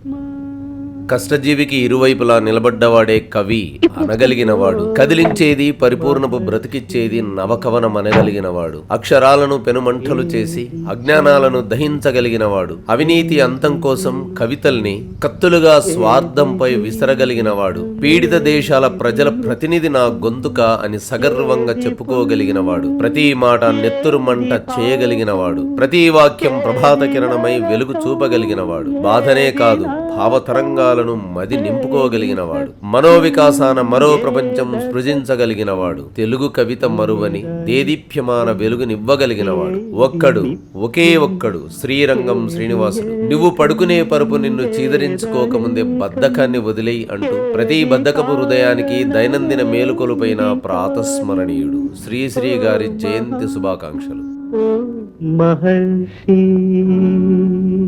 吗？కష్టజీవికి ఇరువైపులా నిలబడ్డవాడే కవి అనగలిగినవాడు. కదిలించేది పరిపూర్ణపు బ్రతికిచ్చేది నవకవనం అనగలిగినవాడు. అక్షరాలను పెనుమంటలు చేసి అజ్ఞానాలను దహించగలిగినవాడు. అవినీతి అంతం కోసం కవితల్ని కత్తులుగా స్వార్థంపై విసరగలిగినవాడు. పీడిత దేశాల ప్రజల ప్రతినిధి నా గొంతుక అని సగర్వంగా చెప్పుకోగలిగినవాడు. ప్రతి మాట నెత్తురు మంట చేయగలిగినవాడు. ప్రతి వాక్యం ప్రభాత కిరణమై వెలుగు చూపగలిగినవాడు. బాధనే కాదు భావతరంగా భావతరంగాలను మది నింపుకోగలిగినవాడు. మనోవికాసాన మరో ప్రపంచం సృజించగలిగినవాడు. తెలుగు కవిత మరువని దేదీప్యమాన వెలుగునివ్వగలిగినవాడు. ఒక్కడు ఒకే ఒక్కడు శ్రీరంగం శ్రీనివాసుడు. నువ్వు పడుకునే పరుపు నిన్ను చీదరించుకోకముందే బద్ధకాన్ని వదిలేయి అంటూ ప్రతి బద్ధకపు హృదయానికి దైనందిన మేలుకొలుపైన ప్రాతస్మరణీయుడు శ్రీశ్రీ గారి జయంతి శుభాకాంక్షలు. మహర్షి